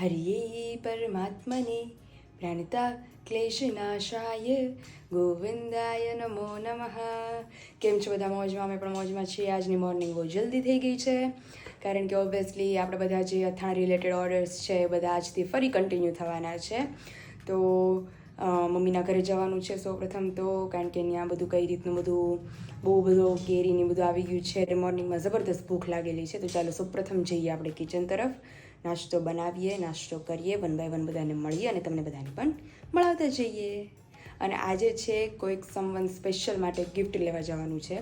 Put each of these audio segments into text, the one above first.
હરિયે પરમાત્મને પ્રાણતા ક્લેશનાશાય ગોવિંદાય નમો નમઃ કેમ છો બધા? મોજમાં, અમે પણ મોજમાં છીએ. આજની મોર્નિંગ બહુ જલ્દી થઈ ગઈ છે. કારણ કે ઓબ્વિયસલી આપણે બધા જે અથાણ રિલેટેડ ઓર્ડર્સ છે, એ બધા આજથી ફરી કન્ટિન્યુ થવાના છે. તો મમ્મીના ઘરે જવાનું છે સૌપ્રથમ તો, કારણ કે ત્યાં બધું કઈ રીતનું બધું, બહુ બધું કેરીને બધું આવી ગયું છે. મોર્નિંગમાં જબરદસ્ત ભૂખ લાગેલી છે. તો ચાલો સૌપ્રથમ જઈએ આપણે કિચન તરફ. નાસ્તો બનાવીએ, નાસ્તો કરીએ વન બાય વન બધાને મળીએ અને તમને બધાને પણ મળાવતા જઈએ. અને આજે છે કોઈક સમવન સ્પેશિયલ માટે ગિફ્ટ લેવા જવાનું છે.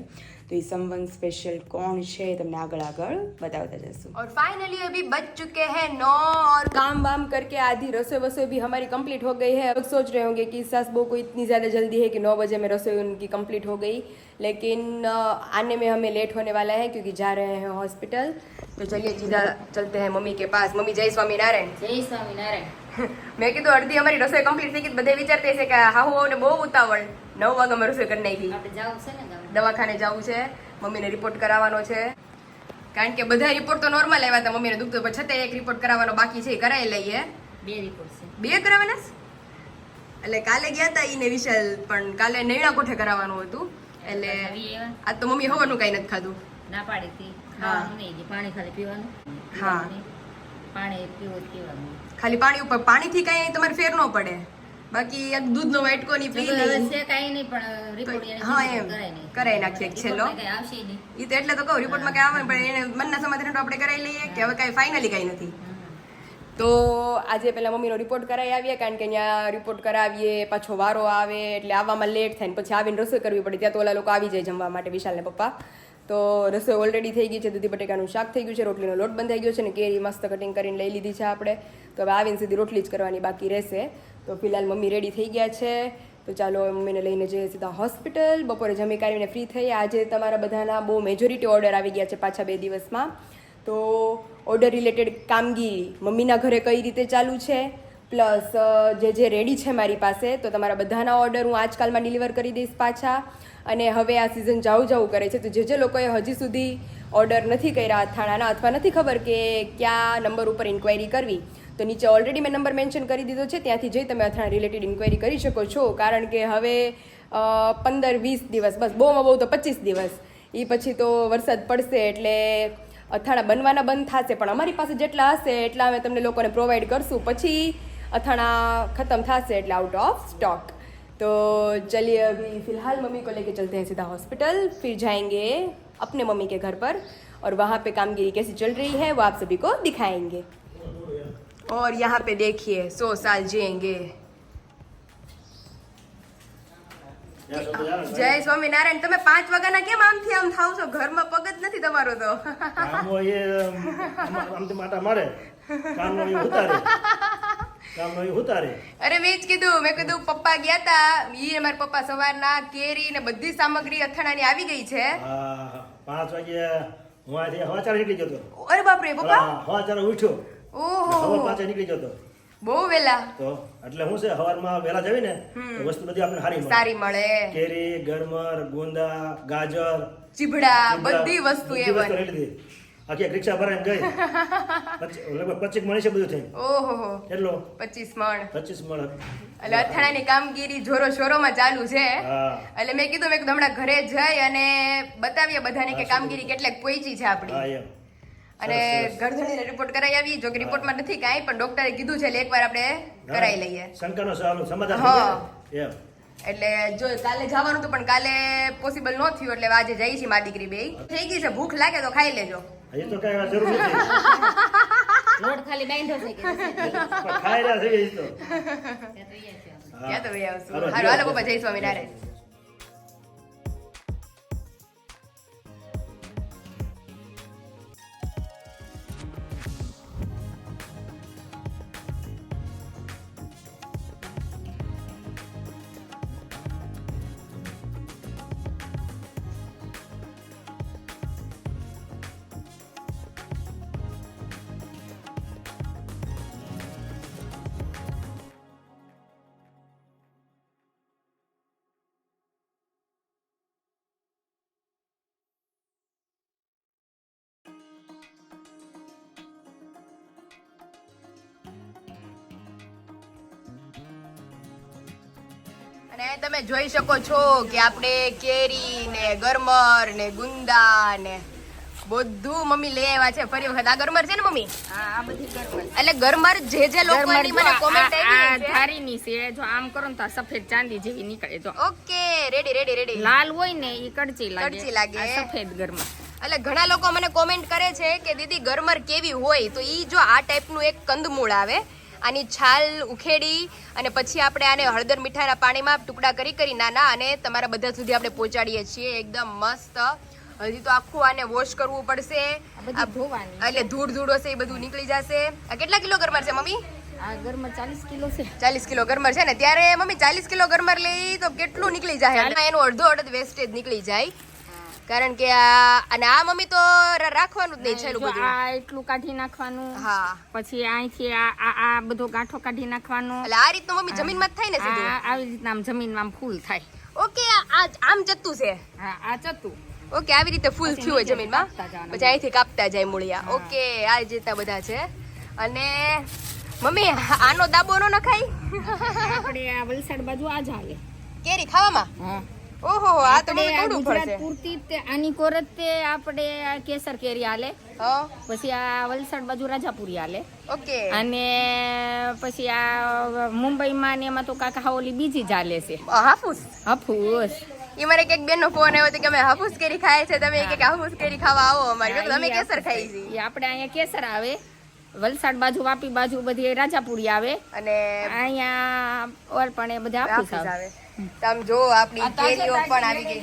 તો એ સમવન સ્પેશિયલ કોણ છે તમને આગળ આગળ બતાવતા જશું और फाइनली अभी बच चुके हैं नौ और काम वाम करके आधी रसोई वसोई भी हमारी कंप्लीट हो गई है। अब सोच रहे होंगे कि सास बहू को इतनी ज़्यादा जल्दी है कि नौ बजे में रसोई उनकी कंप्लीट हो गई। लेकिन आने में हमें लेट होने वाला है क्योंकि जा रहे हैं हॉस्पिटल तो चलिए सीधा चलते हैं मम्मी के पास। मम्मी जय स्वामी नारायण। જય સ્વામિનારાયણ મેં કીધું અડધી અમારી રસોઈ કમ્પ્લીટ થઈ ગઈ બધે વિચારતી હશે કે હા હું બહુ ઉતાવળ નવ વાગે અમે રસોઈ કરી નાખી આપણે જવું છે ને દવાખાને જવું છે મમ્મીને રિપોર્ટ કરાવવાનો છે. કારણ કે બધા રિપોર્ટ તો નોર્મલ આવ્યા હતા મમ્મીને દુખતો પણ છતાં એક રિપોર્ટ કરાવવાનો બાકી છે એ કરાવી લઈએ. બે રિપોર્ટ છે. બે કરાવવાના એટલે કાલે ગયા હતા એને વિશાલ પણ કાલે નૈણા કોઠે કરાવવાનું હતું. એટલે આ આજ તો મમ્મી હવાનું કઈ નથી ખાધું. ના પાડી હતી. હા. પાણી ખાલી પીવાનું. હા. પાણી પીવું પીવાનું. ખાલી પાણી ઉપર પાણીથી કઈ તમારે ફેર ન પડે. બાકી એક દૂધનો વાટકો ની પી લે છે કાંઈ નહીં પણ રિપોર્ટ હા, એમ. કરાઈ નાખીએ છેલ્લો. આવશે નહીં. ઈ તો એટલે તો કહું રિપોર્ટમાં કઈ આવે પણ એને મનના સમાધાન તો આપણે કરાવી લઈએ કે હવે કઈ ફાઇનલી કઈ નથી. તો આજે પહેલા મમ્મીનો રિપોર્ટ કરાવી આવીએ કારણ કે અહીંયા રિપોર્ટ કરાવીએ પાછો વારો આવે એટલે આવવામાં લેટ થાય ને પછી આવીને રસોઈ કરવી પડે ત્યાં તો ઓલા લોકો આવી જાય જમવા માટે વિશાલ ને પપ્પા. તો રસોઈ ઓલરેડી થઈ ગઈ છે, દૂધી બટેકાનું શાક થઈ ગયું છે, રોટલીનો લોટ બંધાઈ ગયો છે ને કેરી મસ્ત કટિંગ કરીને લઈ લીધી છે આપણે. તો હવે આવીને સીધી રોટલી જ કરવાની બાકી રહેશે. તો ફિલહાલ મમ્મી રેડી થઈ ગયા છે. તો ચાલો મમ્મીને લઈને જઈએ સીધા હોસ્પિટલ બપોરે જમી કાઢીને ફ્રી થઈ આજે તમારા બધાના બહુ મેજોરિટી ઓર્ડર આવી ગયા છે પાછા બે દિવસમાં. તો ઓર્ડર રિલેટેડ કામગીરી મમ્મીના ઘરે કઈ રીતે ચાલુ છે? પ્લસ જે જે રેડી છે મારી પાસે, તો તમારા બધાના ઓર્ડર હું આજકાલમાં ડિલિવર કરી દઈશ પાછા. અને હવે આ સિઝન જાવું જાવું કરે છે. તો જે જે લોકોએ હજી સુધી ઓર્ડર નથી કર્યા અથાણાના, અથવા નથી ખબર કે કયા નંબર ઉપર ઇન્ક્વાયરી કરવી. તો નીચે ઓલરેડી મેં નંબર મેન્શન કરી દીધો છે. ત્યાંથી જઈ તમે અથાણા રિલેટેડ ઇન્ક્વાયરી કરી શકો છો. કારણ કે હવે પંદર, વીસ દિવસ, બસ બહુમાં બહુ તો પચીસ દિવસ. એ પછી તો વરસાદ પડશે એટલે અથાણા બનવાના બંધ થશે. પણ અમારી પાસે જેટલા હશે એટલા અમે તમને લોકોને પ્રોવાઈડ કરશું. પછી અથાણા ખતમ થશે એટલે આઉટ ઓફ સ્ટોક तो चलिए अभी फिलहाल मम्मी को लेके चलते हैं सीधा हॉस्पिटल फिर जाएंगे अपने मम्मी के घर पर और वहाँ पे कामगिरी कैसी चल रही है वो आप सभी को दिखाएंगे और यहाँ पे देखिए सौ साल जिएंगे જય સ્વામિનારાયણ તમે પાંચ વાગ્યાના કેમ આમથી આમ થાવ છો ઘરમાં પગ જ નથી તમારો તો કામો એ આમ આમથી માટા મારે કામનો એ ઉતારે કામનો એ ઉતારે અરે મેં જ કીધું મેં કીધું પપ્પા ગયા તા ઈ અમારા પપ્પા સવારના કેરી ને બધી સામગ્રી અથાણાની આવી ગઈ છે. પાંચ વાગે હું આથી હવાચાર નીકળી જતો અરે બાપરે પપ્પા? હવાચાર ઉઠ્યો. ઓહો. હવા નીકળી જતો બહુ વેલા. તો એટલે શું છે હવારમાં વેલા જવી ને વસ્તુ બધી આપણે સારી મળે. સારી મળે. કેરી ગરમર ગુંદા ગાજર ચીબડા, બધી વસ્તુ એ લીધી આખી રિક્ષા ભરાઈને ગઈ લગભગ પચીસ મણ છે બધું થઈ ઓહો કેટલો? પચીસ મણ. પચીસ મણ. એટલે અથાણાની કામગીરી જોરો શોરોમાં ચાલુ છે. એટલે મેં કીધું મેં કીધું હમણાં ઘરે જઈ અને બતાવીએ બધાને કે કામગીરી કેટલેક પહોંચી છે આપણી. અને ગરદણીને રિપોર્ટ કરાવી આવી જો કે રિપોર્ટમાં નથી કાંઈ પણ ડોક્ટરે કીધું છે એટલે એકવાર આપણે કરાવી લઈએ. શંકાનો સવાલ સમાધાન હા. એટલે જો કાલે જવાનું હતું પણ કાલે પોસિબલ ન થયું એટલે આજે જઈ છે મા દીકરી બે થઈ ગઈ છે ભૂખ લાગે તો ખાઈ લેજો. હજી તો કઈ જરૂર નથી. લોટ ખાલી બાંધ્યો છે કે ખાઈ રહ્યા છે એ તો. ક્યાં તો ભાઈ આવશું. હાલો, હાલો બાપા જય સ્વામિનારાયણ. અને તમે જોઈ શકો છો કે આપણે કેરી ને ગરમર ને ગુંદા ને બધું મમ્મી લઈ આવ્યા છે. ફરી વખત. આ ગરમર છે ને મમ્મી? આ બધી ગરમર. એટલે ગરમર જે જે લોકોની મને કોમેન્ટ આવી છે. ધારીની છે. જો આમ કરો ને તો સફેદ ચાંદી જેવી નીકળે. જો. ઓકે રેડી રેડી રેડી લાલ હોય ને એ કડચી લાગે. કડચી લાગે. સફેદ ગરમર. એટલે ઘણા લોકો મને કોમેન્ટ કરે છે કે દીદી ગરમર કેવી હોય? તો ઈ જો આ ટાઈપનું એક કંદમૂળ આવે. આની છાલ ઉખેડી અને પછી આપણે આને હળદર મીઠાના પાણીમાં ટુકડા કરી કરી નાના અને તમારા બધા સુધી આપણે પહોંચાડીએ છીએ. એકદમ મસ્ત. હજી તો આખું આને વોશ કરવું પડશે. એટલે ધૂળ ધૂળ હશે એ બધું નીકળી જશે. આ કેટલા કિલો ગરમર છે મમ્મી? ચાલીસ કિલો છે. ચાલીસ કિલો ગરમર છે ને? ત્યારે મમ્મી ચાલીસ કિલો ગરમર લઈ તો કેટલું નીકળી જાય? એનું અડધો અડધ વેસ્ટેજ નીકળી જાય. કારણ કે આ અને આ મમ્મી તો રાખવાનું જ નહીં છેલ્લું બધું. આ એટલું કાઢી નાખવાનું. હા. પછી અહીંથી આ આ આ બધો ગાંઠો કાઢી નાખવાનો. એટલે આ રીતનું મમ્મી જમીનમાં જ થાય ને સીધું? આવી રીતના આમ જમીનમાં ફૂલ થાય. ઓકે આ આમ જતું છે? હા આ જતું. ઓકે આવી રીતે ફૂલ થયું હોય જમીનમાં? પછી અહીંથી કાપતા જાય મૂળિયા. ઓકે આ રીતના બધા છે. અને મમ્મી આનો દાબો નો નખાય? આપણે આ વલસાડ બાજુ આ જ હાલે. કેરી ખાવામાં? હા. ઓહો આ તો મને કોડું પડશે. પૂરતી તે આની કોરત તે આપણે આ કેસર કેરી આલે. પછી આ વલસાડ બાજુ રાજાપુરી આલે. ઓકે. અને પછી આ મુંબઈમાં ને એમાં તો કાકા ઓલી બીજી ચાલે છે. હાફૂસ? હાફૂસ. એ મારે એક બેન નો ફોન આવ્યો હતો કે અમે હાફૂસ કેરી ખાય છે તમે કે હાફૂસ કેરી ખાવા આવો અમારી. અમે કેસર ખાઈ છીએ આપણે અહીંયા કેસર આવે. વલસાડ બાજુ વાપી બાજુ બધી રાજાપુરી આવે. અને અહીંયા ઓર પણ એ બધા હાફૂસ આવે. તમે જો આપણી કેરીઓ પણ આવી ગઈ.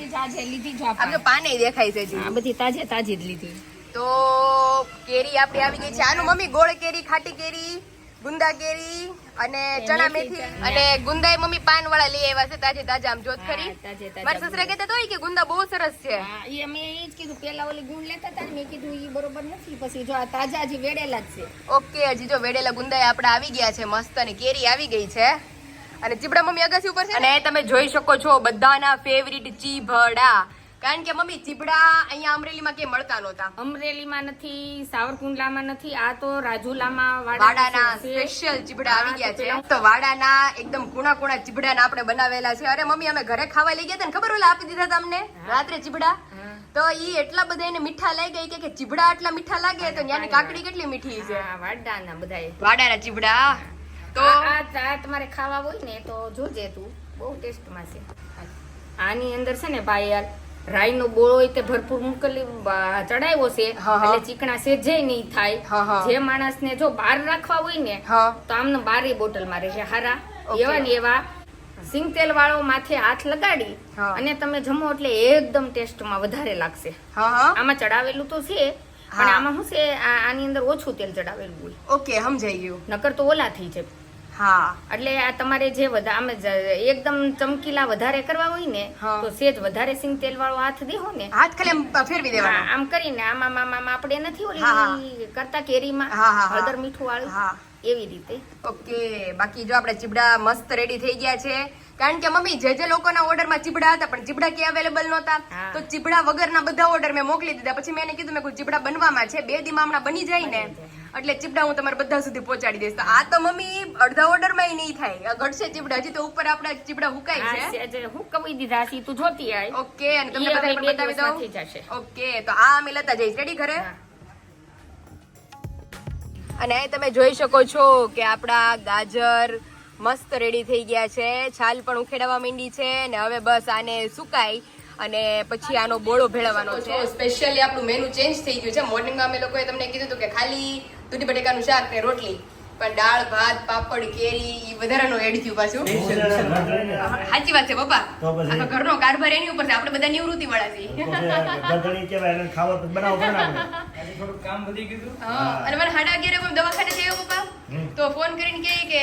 લીધી જ આમ જો પાને દેખાય છે આ બધી તાજે તાજી જ લીધી. તો કેરી આપણી આવી ગઈ છે. આનું મમ્મી ગોળ કેરી ખાટી કેરી ગુંદા કેરી અને ચણા મેથી અને ગુંદા મમ્મી પાન વાળા લઈ આવ્યા છે તાજે તાજા આમ જોત ખરી. મારા સસરા કહેતા તો કે ગુંદા બહુ સરસ છે. એ અમે ઈ જ કીધું પેલા ઓલી ગુણ લેતા હતા ને મેં કીધું એ બરોબર નથી. પછી જો આ તાજા હજી વેડેલા જ છે. ઓકે હજી જો વેડેલા ગુંદા આપડા આવી ગયા છે મસ્ત અને કેરી આવી ગઈ છે. અને ચીબડા મમ્મી અગાસી ઉપર છે અને તમે જોઈ શકો છો બધાના ફેવરિટ ચીભડા. કારણ કે મમ્મી ચીબડા અહીંયા અમરેલીમાં કે મળતા નહોતા. અમરેલીમાં નથી સાવરકુંડલામાં નથી આ તો રાજુલામાં વાડાના સ્પેશિયલ ચીબડા આવી ગયા છે. તો વાડાના એકદમ કુણા કુણા ચીબડા આપણે બનાવેલા છે. અરે મમ્મી અમે ઘરે ખાવા લઈ ગયા હતા ને ખબર ઓલા આપી દીધા તમને રાત્રે ચીબડા. તો ઈ એટલા બધા એને મીઠા લાગી ગઈ કે કે ચીબડા આટલા મીઠા લાગે તો ત્યાંની કાકડી કેટલી મીઠી છે? વાડાના બધા વાડાના ચીબડા. તો આ તમારે ખાવા હોય ને તો જોજે તું. બહુ ટેસ્ટમાં છે. આની અંદર છે ને ભાઈ યાર રાઈનો બોળો હોય તે ભરપૂર મૂકેલી ચડાવ્યો છે. એટલે ચીકણા સેજે નહીં થાય. જે માણસ ને જો બહાર રાખવા હોય ને તો આમને બારી બોટલમાં રહેશે હારા એવા ને એવા સિંગ તેલ વાળો માથે હાથ લગાડી અને તમે જમો એટલે એકદમ ટેસ્ટમાં વધારે લાગશે. આમાં ચડાવેલું તો છે પણ આમાં શું છે આની અંદર ઓછું તેલ ચડાવેલું હોય. ઓકે સમજાઈ ગયું. નકર તો ઓલા થઈ જાય. હા. એટલે આ તમારે જે વધા આમે એકદમ ચમકીલા વધારે કરવા હોય ને તો સેજ વધારે સિંગ તેલ વાળો હાથ દેહો ને. હાથ ખાલી ફેરવી દેવાનો. આમ કરીને આમાં આમ આમ આપણે નથી. ઓલી કરતા કેરીમાં. હળદર મીઠું વાળું. એવી રીતે. ઓકે બાકી જો આપણે ચીબડા મસ્ત રેડી થઈ ગયા છે. કારણ કે મમ્મી જે જે લોકોના ઓર્ડરમાં ચીબડા હતા પણ ચીબડા કે અવેલેબલ નહોતા તો ચીબડા વગરના બધા ઓર્ડર મેં મોકલી દીધા. પછી મેં એને કીધું મેં ચીબડા બનવામાં છે બે દીમાં હમણાં બની જાય ને. એટલે ચીપડા હું તમારા બધા સુધી પહોંચાડી દઈશ. તો આ તો મમ્મી અડધા ઓર્ડરમાં નહીં થાય. ઘટશે ચીપડા. હજી તો ઉપર આપણા ચીપડા હુકાય છે. હુકવી દીધા છે તું જોતી આય. ઓકે અને તમને બધાને બતાવી દઉં. ઓકે તો આ અમે લેતા જઈશ. રેડી ઘરે? અને તમે જોઈ શકો છો કે આપણા ગાજર મસ્ત રેડી થઈ ગયા છે. છાલ પણ ઉખેડવા માંડી છે. ને હવે બસ આને સુકાય. અને પછી આનો બોળો ભેળવવાનો છે. સ્પેશિયલી આપણું મેનુ ચેન્જ થઈ ગયું છે. મોર્નિંગમાં અમે લોકોએ તમને કીધું હતું કે ખાલી દૂધી બટેકાનું શાક ને રોટલી. પણ દાળ ભાત પાપડ કેરી એ વધારાનું એડ થયું પાછું. સાચી વાત છે પપ્પા. આનો આખો ઘરનો કારભાર એની ઉપર છે. આપણે બધા નિવૃત્તિ વાળા છીએ ગંધણી કહેવાય એને ખાવા તો બનાવો પડે ને આપણે. હા, અને મને સાડા અગિયારે કોઈ દવાખાને જઈએ પપ્પા. તો ફોન કરીને કહે કે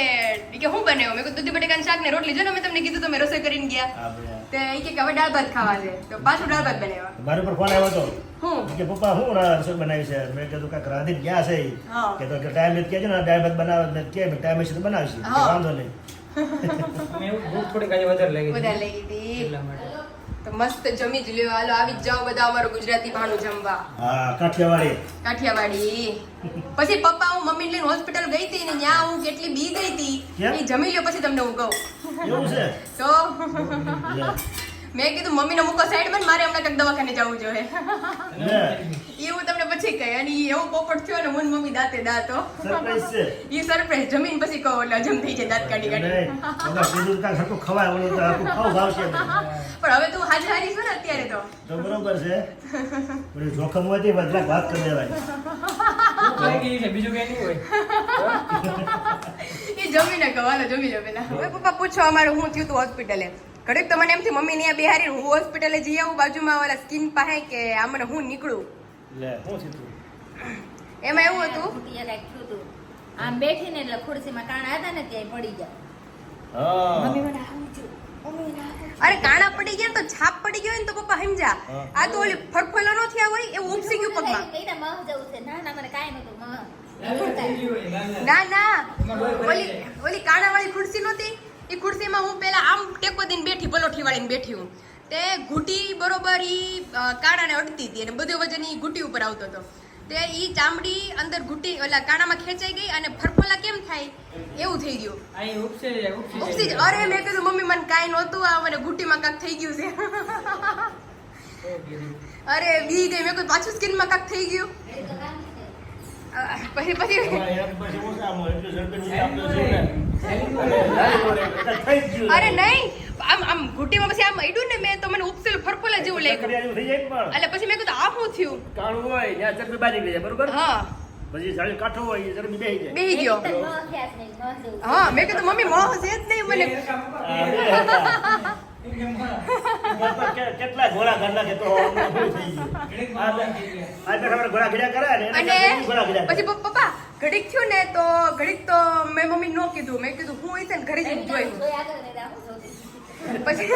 ઈ કે હું બનાવ્યો મેં કીધું દૂધી બટેકાનું શાક ને રોટલી. જો ને મેં તમને કીધું મેં રસોઈ કરીને ગયા. તે ઈ કે કે હવે દાળ ભાત ખાવા છે. તો પાછું દાળ ભાત બનાવ્યા. મારી પર ફોન આવ્યો તો. હું? કે પપ્પા હું રસોઈ બનાવી છે? મેં કીધું કાંઈક રાંધીને ગયા છે. કે તો ટાઈમ ટાઈમ કહેજો ને દાળ ભાત બનાવે ને કે ટાઈમ છે તો બનાવીશ. વાંધો નહીં. મેં ભૂખ થોડી આજે વધારે લાગી વધારે લાગી હતી. એટલા માટે. તો મસ્ત જમી જ લ્યો. હાલો આવી જ જાઓ બધા અમારું ગુજરાતી ભાણું જમવા. હા કાઠિયાવાડી. કાઠિયાવાડી. પછી પપ્પા હું મમ્મી લઈને હોસ્પિટલ ગઈ હતી ને ત્યાં હું કેટલી બી ગઈ હતી. એ જમી લ્યો પછી તમને હું કહું. એવું છે? તો? મેં કીધું મમ્મીને મૂકો સાઈડમાં મારે હમણાં કંઈક દવાખાને જવું જોઈએ. એ હું તમને પછી કહી અને એવો પોપટ થયો ને હું મમ્મી દાંતે દાંતો એ છે. સરપ્રાઈઝ જમીન પછી કહો એટલે હજમ થઈ જાય દાંત કાઢી કાઢી. પણ હવે તું હાજર હારી છો ને અત્યારે તો. તો બરોબર છે. પણ જોખમ હોય તે બદલાક વાત કરી દેવાય બીજું કઈ નહીં હોય. એ જમીને કહો હાલો જમી જમીને હવે પપ્પા પૂછો અમારું હું થયું તું હોસ્પિટલે? ઘડીક તો મને એમથી મમ્મી ને બિહારી હું હોસ્પિટલે જઈ આવું બાજુમાં ઓલા સ્કીન પાસે કે આમને હું નીકળું? લે હું થયું એમાં એવું હતું? ઘૂંટીએ કાંઈક હતું. આમ બેઠી ને એટલે ખુરશીમાં કાણા હતા ને ત્યાં પડી ગયા. મમ્મી મને આવું થયું. મમ્મી મને આવું થયું. અરે કાણા પડી ગયા તો છાપ પડી ગયો ને તો પપ્પા સમજા. આ તો ઓલી ફરફોલો નો થયા હોય એવું ઉપસી ગયું પગમાં કઈ મહ જવું છે? ના ના મને કાંઈ નહોતું ના ના ઓલી ઓલી કાણા વાળી ખુરશી નહોતી? એ ખુરશીમાં હું પેલા આમ ટેકો દઈને વાળીને બેઠી હું. તે ઘૂંટી બરોબર ઈ અ, કાણાને અડતી હતી અને બધું વજન એ ઘૂંટી ઉપર આવતો હતો. તે ઈ ચામડી અંદર ઘૂંટી ઓલા કાણામાં ખેંચાઈ ગઈ અને ફરફોલા કેમ થાય? એવું થઈ ગયું. ઉપસી અરે મેં કીધું મમ્મી મને કાંઈ નહોતું આ મને ઘૂંટીમાં કાંક થઈ ગયું છે. અરે બી ગઈ મેં કોઈ પાછું સ્કિનમાં કાંક થઈ ગયું. પછી પછી. અરે, નહીં આમ આમ ઘૂંટીમાં પછી આમ અડ્યું ને મેં તો મને ઉપસેલ ફરફોલા જેવું લાગ્યું. એટલે પછી મેં કીધું આ શું થયું કાણું હોય ત્યાં ચરબી બારી ગઈ જાય, બરોબર હા પછી જાળી કાઠો હોય ચરબી બેહી જાય બેહી ગયો. હા મેં કીધું મમ્મી મોહ છે જ નહીં મને કેટલા ઘોડા ગાંડા કે તો હમણાં શું થઈ ગયું આ બે- આ બે ખબર ઘોડા ઘીડા કરે ને અને ઘોડા ઘીડા પછી પપ્પા ઘડીક થયું ને તો ઘડીક તો મેં મમ્મી નો કીધું. મેં કીધું હું છે ને ઘરે જઈને જોતી. પછી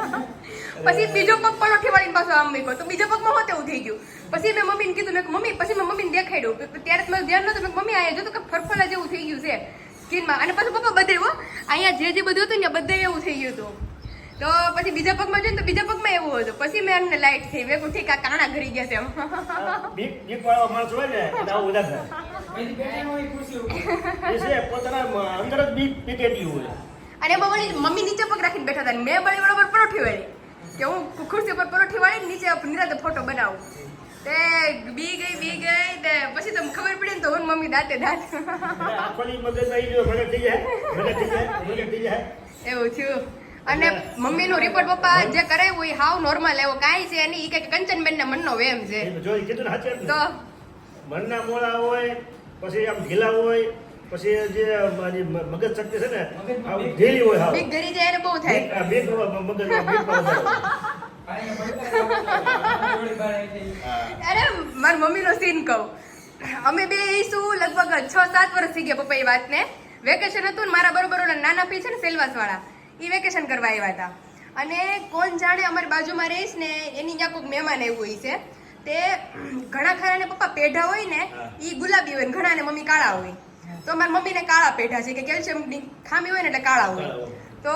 પછી બીજો પગ પલોઠી વાળીને પાછો આમ મેં તો બીજા પગમાં હોત એવું થઈ ગયું. પછી મેં મમ્મીને કીધું મેં કીધું, મમ્મી પછી મેં મમ્મીને દેખાડ્યું. ત્યારે તો મારું ધ્યાન નતું મેં મમ્મી આયા જો તો કે ફરફલા જેવું થઈ ગયું છે. સ્કિનમાં. અને પછી પપ્પા બધે હો અહીંયા જે જે બધું હતું ને બધે એવું થઈ ગયું હતું. તો પછી બીજા પગમાં જોઈને તો બીજા પગમાં એવું હતું. પછી મેં એમને લાઈટ થઈ મેં ઠીક આ કાણા ઘરી ગયા છે એમ. બીક બીક વાળો માણસ હોય ને આવું વધારે થાય. પોતાના અંદર જ બીક પીકેટી હોય. અને વળી મમ્મી નીચે પગ રાખીને બેઠા હતા મેં બળી બરોબર પરોઠી વાળી. કે હું ખુરશી ઉપર પરોઠી વાળી નીચે નિરાતે ફોટો બનાવું. તે બી ગઈ બી ગઈ તે પછી તમને ખબર પડી ને તો હું મમ્મી દાંતે દાંત. આખોની મદદ આવી ગયો ભલે થઈ જાય ભલે થઈ જાય ભલે થઈ જાય. એવું થયું અને મમ્મીનો રિપોર્ટ પપ્પા જે કરાવ્યું એ હાવ નોર્મલ એવો. કાંઈ છે એની કે કંચનબેન ના મનનો વેમ છે. જો કીધું ને તો? મનના મોળા હોય પછી આમ ઢીલા હોય પછી જે મગજ શક્તિ છે ને આમ ઢીલી હોય હાવ. બીક ઘરી જાય એને બહુ થાય. બીક- મગજ. અરે મારી મમ્મીનો સીન કહું. અમે બે ઈશું લગભગ છ સાત વર્ષ થઈ ગયા પપ્પા એ વાતને. વેકેશન હતું ને મારા બરોબર નાના પી છે ને સેલવાસ વાળા એ વેકેશન કરવા આવ્યા હતા અને કોણ જાણે અમારી બાજુમાં રહીશ ને એની ત્યાં કોઈક મહેમાન એવું હોય છે. તે ઘણા ખરા ને પપ્પા પેઢા હોય ને એ ગુલાબી હોય ને ઘણા ને મમ્મી કાળા હોય. તો મારી મમ્મીને કાળા પેઢા છે કે કેલ્શિયમની ખામી હોય ને એટલે કાળા હોય. તો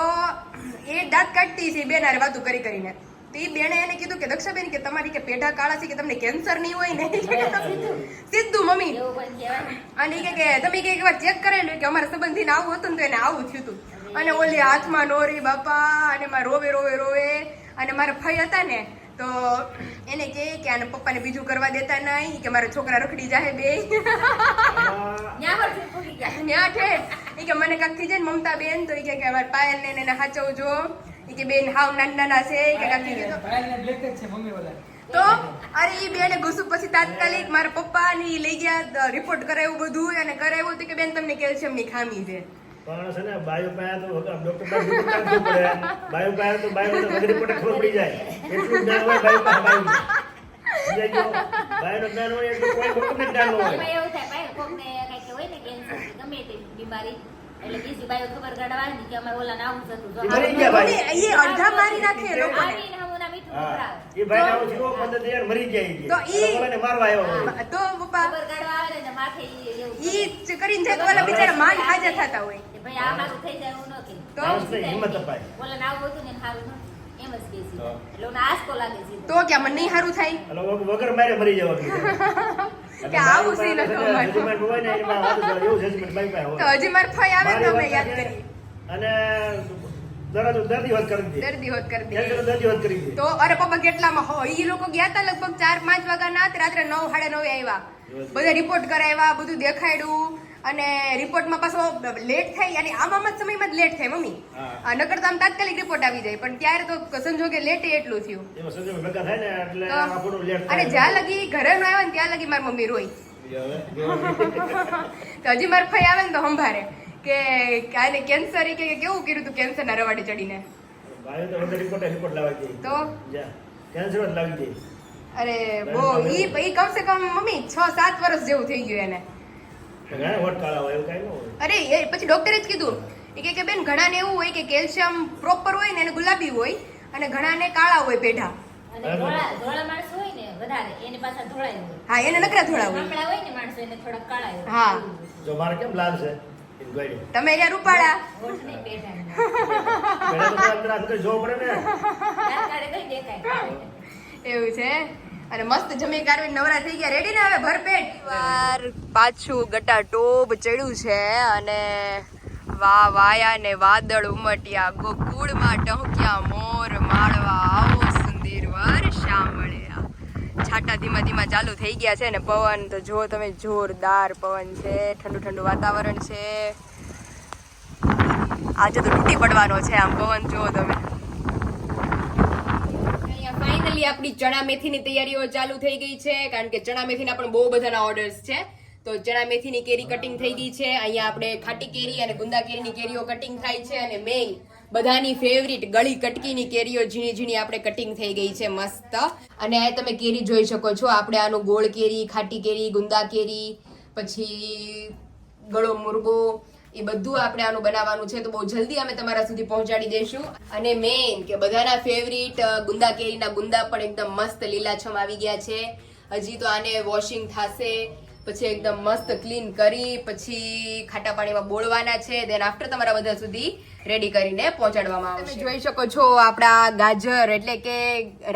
એ દાંત કાઢતી છે બેનારે વાતું કરી કરીને. તો એ બેને એને કીધું કે દક્ષાબેન કે તમારી કે પેઢા કાળા છે કે તમને કેન્સર નહીં હોય ને? સીધું. મમ્મી. અને કે તમે કે એકવાર ચેક કરેલું કે અમારા સંબંધીને આવું હતું ને તો એને આવું થયું હતું અને ઓલી હાથમાં નોરી બાપા અને મારા રોવે રોવે રોવે. અને મારા ભાઈ હતા ને તો એને કહે કે આને પપ્પાને બીજું કરવા દેતા નહીં કે મારા છોકરા રખડી જાય બે. ન્યા ઠેઠ ઈ કે મને કાંક થઈ જાય ને મમતા બેન તો એ કે કે અમારા પાયલ ને એને હાચવજો. એ કે બેન હાવ નાના નાના છે કે કાંક છે મમ્મી. તો અરે એ બેને ગુસ્સો પછી તાત્કાલિક મારા પપ્પા ની લઈ ગયા રિપોર્ટ કરાવ્યું બધું અને કરાવ્યું હતું કે બેન તમને કેલ્શિયમની ખામી છે. પણ છે ને બાયો પાયા તો ડોક્ટર પાસે પડે? બાયો પાયા તો બાયો તો વગર report ખબર પડી જાય. એટલું જ્ઞાન હોય બાયો પાસે બાયો? બાયોનું જ્ઞાન હોય એટલું કોઈ મોટું જ્ઞાન હોય. એવું થાય બાયો કોકને કાંઈક હોય ને કેન્સર ગમે તે બીમારી એટલે બીજી બાયો ખબર કાઢવાની કે અમારે ઓલાને આવું થતું. હતું. એ મરી ગયા ભાઈ. મમ્મી, ઈ અડધા મારી નાખે. એ ભાઈ આવું પંદર મરી તો ઈ- મારવા આવ્યો તો પપ્પા ખબર કાઢવા આવે ને માથે ઈ જ કરીને જાય તો ઓલા બિચારા માંડ હાજર થતા હોય. ભાઈ આ હારું થઈ જાય એવું ન તો હિંમત અપાય. ઓલાને આવું હતું ને એને એમ એમ જ કહે છે. એટલે ઓને લાગે છે. તો ક્યાં મને નહીં સારું થાય. એટલે વગર મારે મરી જવાનું કે આવું હતો તો હજી મારે ફઈ આવે ને તો અમે યાદ અને કરી દે. દે. તો અરે પપ્પા કેટલામાં હો? ઈ લોકો ગયા હતા લગભગ ચાર પાંચ વાગ્યા ના રાત્રે નવ સાડા નવે આવ્યા. બધા રિપોર્ટ કરાવ્યા બધું દેખાડ્યું. અને રિપોર્ટમાં પાછો લેટ થાય અને આમ આમ જ સમયમાં જ લેટ થાય મમ્મી. આ નકર તો આમ તાત્કાલિક રિપોર્ટ આવી જાય. પણ ત્યારે તો સંજોગે લેટ એટલું થયું. અને જ્યાં લગી ઘરે ન આવ્યા ને ત્યાં લગી મારી મમ્મી રોઈ. તો હજી મારે ફઈ આવે ને તો સંભારે. કે આને કેન્સર કે કેવું કર્યું તું કેન્સર ના રવાડે ચડીને? તો કેન્સર લાવી દે. અરે બહુ ઈ ઈ કમસે કમ મમ્મી છ સાત વર્ષ જેવું થઈ ગયું એને. અરે એ પછી ડોક્ટરે જ કીધું. એ કે કે બેન ઘણાને એવું હોય કે કેલ્શિયમ પ્રોપર હોય ને એને ગુલાબી હોય અને ઘણાને કાળા હોય પેઢા. અને ધોળા ધોળા માણસો હોય ને વધારે એની પાછળ ધોળાય હોય. હા એને નકરા થોડા હોય. હા. જો મારે કેમ લાલ છે? તમે અહીંયા રૂપાળા. એવું છે? અને મસ્ત જમી કારવી નવરા થઈ ગયા. રેડી ને હવે ભરપેટ? વાર પાછું ગટા ટોબ ચડ્યું છે અને વા વાયા ને વાદળ ઉમટ્યા. ગોકુળમાં ટહુક્યા મોર માળવા. આવો સુંદર વર્ષા મળ્યા છાટા ધીમા ધીમા ચાલુ થઈ ગયા છે ને પવન. તો જો તમે જોરદાર પવન છે. ઠંડુ ઠંડુ વાતાવરણ છે. આજે તો તૂટી પડવાનો છે આમ પવન. જુઓ તમે ફાઇનલી આપણી ચણા મેથીની તૈયારીઓ ચાલુ થઈ ગઈ છે, કારણ કે ચણા મેથીના પણ બહુ બધાના ઓર્ડર્સ છે. તો ચણા મેથીની કેરી કટિંગ થઈ ગઈ છે. અહીંયા આપણે ખાટી કેરી અને ગુંદા કેરીની કેરીઓ કટિંગ થાય છે અને મેઇન બધાની ફેવરિટ ગળી કટકીની કેરીઓ ઝીણી ઝીણી આપણે કટિંગ થઈ ગઈ છે મસ્ત. અને આ તમે કેરી જોઈ શકો છો. આપણે આનું ગોળ કેરી, ખાટી કેરી, ગુંદા કેરી, પછી ગળો મુરગો એ બધું આપણે આનું બનાવવાનું છે તો બહુ જલ્દી અમે તમારા સુધી પહોંચાડી દઈશું. અને મેઇન કે બધાના ફેવરિટ ગુંદા કેરીના ગુંદા પણ એકદમ મસ્ત લીલાછમ આવી ગયા છે. હજી તો આને વોશિંગ થશે પછી એકદમ મસ્ત ક્લીન કરી પછી ખાટા પાણીમાં બોળવાના છે દેન આફ્ટર તમારા બધા સુધી રેડી કરીને પહોંચાડવામાં આવશે. તમે જોઈ શકો છો આપણા ગાજર એટલે કે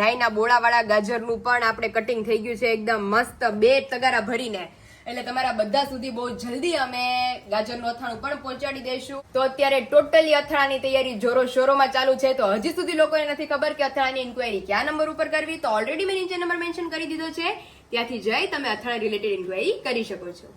રાઈના બોળાવાળા ગાજરનું પણ આપણે કટિંગ થઈ ગયું છે એકદમ મસ્ત બે તગારા ભરીને. એટલે તમારા બધા સુધી બહુ જલ્દી અમે ગાજરનું અથાણું પણ પહોંચાડી દઈશું તો અત્યારે ટોટલી અથાણાની તૈયારી જોરો શોરોમાં ચાલુ છે તો હજી સુધી લોકોને નથી ખબર કે અથાણાની ઇન્ક્વાયરી કયા નંબર ઉપર કરવી તો ઓલરેડી મેં નીચે નંબર મેન્શન કરી દીધો છે ત્યાંથી જઈ તમે અથાણા રિલેટેડ ઇન્ક્વાયરી કરી શકો છો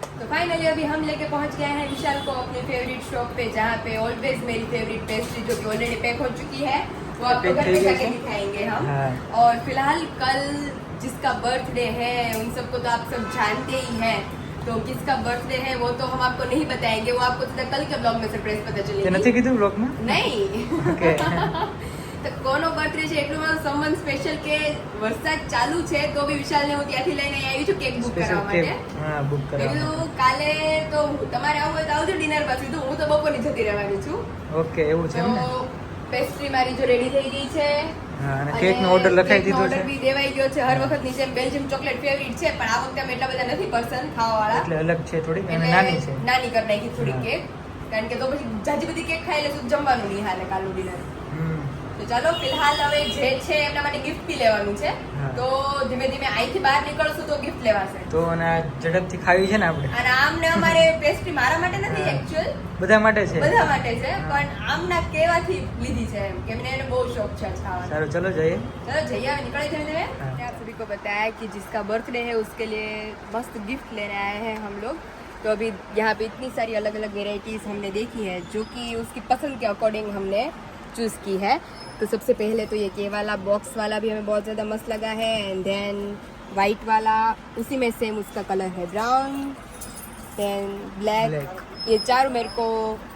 तो फाइनली अभी हम लेके पहुंच गए हैं विशाल को अपने फेवरेट शॉप पे जहाँ पे ऑलवेज मेरी फेवरेट पेस्ट्री जो कि ऑलरेडी पैक हो चुकी है वो आपको घर पे जाके दिखाएंगे हम और फिलहाल कल जिसका बर्थडे है उन सबको तो आप सब जानते ही हैं तो किसका बर्थडे है वो तो हम आपको नहीं बताएंगे वो आपको सीधा कल के ब्लॉग में सरप्राइज पता તે चलेगी નથી કીધું બ્લોગમાં નહીં ઓકે તો કોનો બર્થડે છે એટલું મારું સંબંધ સ્પેશિયલ કે વરસાદ ચાલુ છે તો બી વિશાલને હું ત્યાંથી લઈને અહીં આવી છું કેક બુક સ્પેશિયલ કરવા કેક માટે હા બુક મેં કરાવવા કીધું કાલે તો તમારે આવવું હોય તો આવજો ડિનર પછી તો હું તો બપોરની જતી રહેવાની છું ઓકે એવું છે એમ ને તો પેસ્ટ્રી મારી જો રેડી થઈ ગઈ છે. હા અને કેકનો ઓર્ડર લખાઈ દીધો ઓર્ડર બી દેવાઈ ગયો છે. હર વખતની જેમ બેલ્જિયમ ચોકલેટ ફેવરિટ છે પણ આ વખતે અમે એટલા બધા નથી પસંદ ખાવા એટલે વાળા અલગ છે થોડી અને નાની છે. નાની કરી નાખી થોડી કેક કારણ કે તો પછી જાજી બધી કેક ખાઈ લેશું જમવાનું નહીં હાલે કાલનું ડિનર તો ચાલો ફિલહાલ હવે જે છે એમના માટે ગિફ્ટ બી લેવાનું છે. તો ધીમે ધીમે અહીંથી બહાર નીકળશું તો ગિફ્ટ લેવાશે તો અને આ ઝડપથી ખાવી છે ને આપણે અને આમને અમારે પેસ્ટ્રી મારા માટે નથી હા. એકચ્યુઅલ બધા માટે છે બધા માટે છે હા. પણ આમના કેવાથી લીધી છે એમ કે એમને એને બહુ શોખ છે ખાવાનો સારું ચલો જઈએ चलो जैया निकले थे धीमे हाँ। मैंने आप सभी को बताया कि जिसका बर्थडे है उसके लिए मस्त गिफ्ट लेने आए हैं हम लोग तो अभी यहाँ पे इतनी सारी अलग अलग वेराइटीज़ हमने देखी है जो कि उसकी पसंद के अकॉर्डिंग हमने चूज़ की है। तो सबसे पहले तो ये के वाला बॉक्स वाला भी हमें बहुत ज़्यादा मस्त लगा है। एंड देन वाइट वाला उसी में सेम उसका कलर है ब्राउन देन ब्लैक ये चारों मेरे को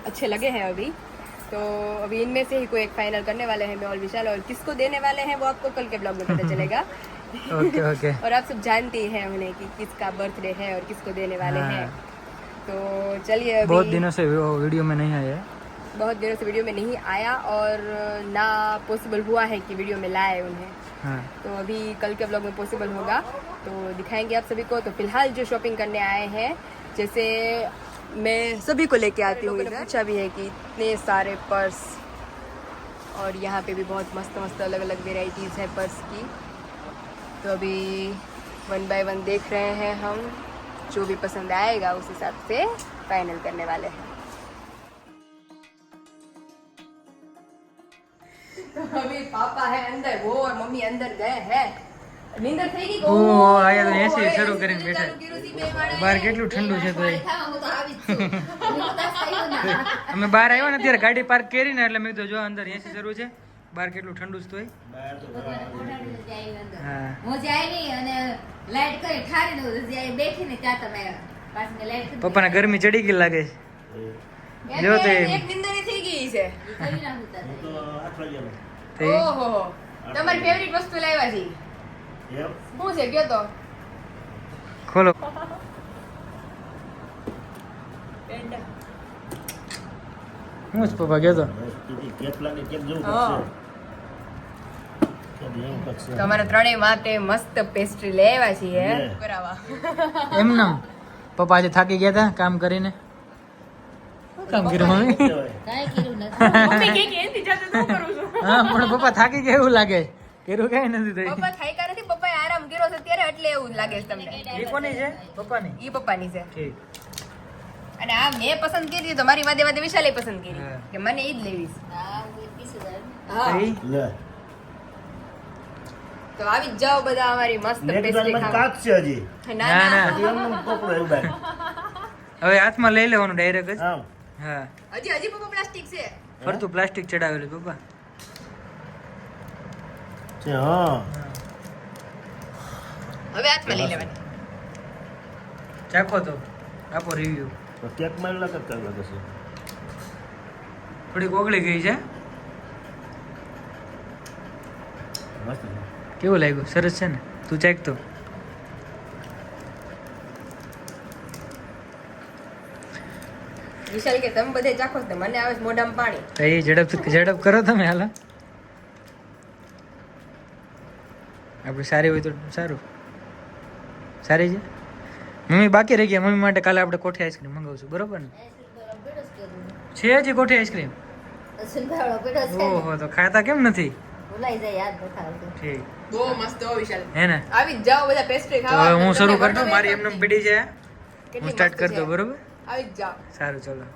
अच्छे लगे हैं अभी। तो अभी इनमें से ही कोई एक फाइनल करने वाले हैं मैं और विशाल। और किसको देने वाले हैं वो आपको कल के ब्लॉग में पता चलेगा। Okay okay. और आप सब जानते ही हैं उन्हें कि किसका बर्थडे है और किसको देने वाले हाँ। हैं। तो चलिए बहुत दिनों से वीडियो में नहीं आया। बहुत दिनों से वीडियो में नहीं आया और ना पॉसिबल हुआ है कि वीडियो में लाए उन्हें। हाँ। तो अभी कल के ब्लॉग में पॉसिबल होगा। तो दिखाएँगे आप सभी को। तो फ़िलहाल जो शॉपिंग करने आए हैं जैसे मैं सभी को लेके आती हूँ इधर। पूछा भी है कि इतने सारे पर्स और यहाँ पे भी बहुत मस्त मस्त अलग अलग वेराइटीज़ है पर्स की। तो अभी वन बाय वन देख रहे हैं हम। जो भी पसंद आएगा उस हिसाब से फाइनल करने वाले हैं। तो अभी पापा है अंदर वो और मम्मी अंदर गए हैं નીંદર થઈ ગઈ ઓહો, આયા તો AC શરૂ કરીને બેઠા. બહાર કેટલું ઠંડુ છે તોય. ખાવા હું તો આવી જ છું હું ઉદાસ થયો ને. અમે બહાર આવ્યા ને ત્યારે ગાડી પાર્ક કરી ને એટલે મેં કીધું જો અંદર એસી શરૂ છે બહાર કેટલું ઠંડુ જ તોય બહાર તો ભગવાને ઓઢાડીને ત્યાં આવી અંદર. હા હું જે આવી અને લાઈટ કરી ઠારીને જે બેઠીને ત્યાં તમે પાછી મેં લાઈટ કરી પપ્પાને ગરમી ચડી ગઈ લાગે છે એ, જો તે એક નીંદરી થઈ ગઈ છે ઈ કરી નાખું તારે. હું તો આઠ વાગ્યાનો તે ઓહો. તમારી ફેવરિટ વસ્તુ લાવ્યા છે. એમ શું છે કયો તો? ખોલો. હું જ પપ્પા કહેતો બસ કીધી લાગે કેક જેવું હા. પડશે કેક જેવું પડશે તો અમારા ત્રણેય માટે મસ્ત પેસ્ટ્રી લેવા છીએ. કરાવવા એમ નામ? પપ્પા આજે થાકી ગયા હતા કામ કરીને? કામ કર્યું મમ્મી? કહેવાય. કર્યું નથી મમ્મી કે કે એનથી જાતે શું કરું છું? હા પણ પપ્પા થાકી ગયા એવું લાગે. કર્યું કઈ નથી થઈ પપ્પા થાયકા નથી પપ્પાએ આરામ કર્યો છે ત્યારે એટલે એવું લાગે છે તમને. એ કોની છે? પપ્પાની? ઈ પપ્પાની છે. ઠીક. અને આ મેં પસંદ કરી તો મારી વાદે વાદે વિશાલે પસંદ કરી. કે મને ઈ જ લેવી છે. હા હું એકવીસ હજાર હા. તો આવી જ જાઓ બધા અમારી મસ્ત પેસ્ટ્રી ખાવા. કાચ છે હજી. ના ના. હવે હાથમાં લઈ લેવાનું ડાયરેક્ટ જ. હા. હજી હજી પપ્પા પ્લાસ્ટિક છે. ફરતું પ્લાસ્ટિક ચડાવેલું પપ્પા. છે હા. હવે હાથમાં લઈ લેવાની. ચાખો તો. આપો રિવ્યુ તો કેકમાં લાગે કેમ લાગે છે થોડીક ઓગળી ગઈ છે. મસ્ત કેવું લાગ્યું? સરસ છે ને? તું ચેક તો. વિશાલ કે તમે બધે ચાખો છો મને આવે મોઢામાં પાણી. એ ઝડપ ઝડપ કરો તમે હાલ. આપણે સારી હોય તો સારું. સારી છે? મમ્મી બાકી રહી ગયા. મમ્મી માટે કાલે આપણે કોઠી આઈસ્ક્રીમ મંગાવશું. બરોબર ને. છે હજી કોઠી આઈસ્ક્રીમ. ઓહો તો ખાતા કેમ નથી? ભૂલાઈ જાય યાદ નથી ઠીક. બહુ મસ્ત હો વિશાલ. હે ને? આવી જ બધા પેસ્ટ્રી ખાવા હું શરૂ કરી દઉં. મારી એમને. પીડી છે. હું સ્ટાર્ટ કરી દઉં બરોબર? આવી જ જાઓ. સારું ચલો.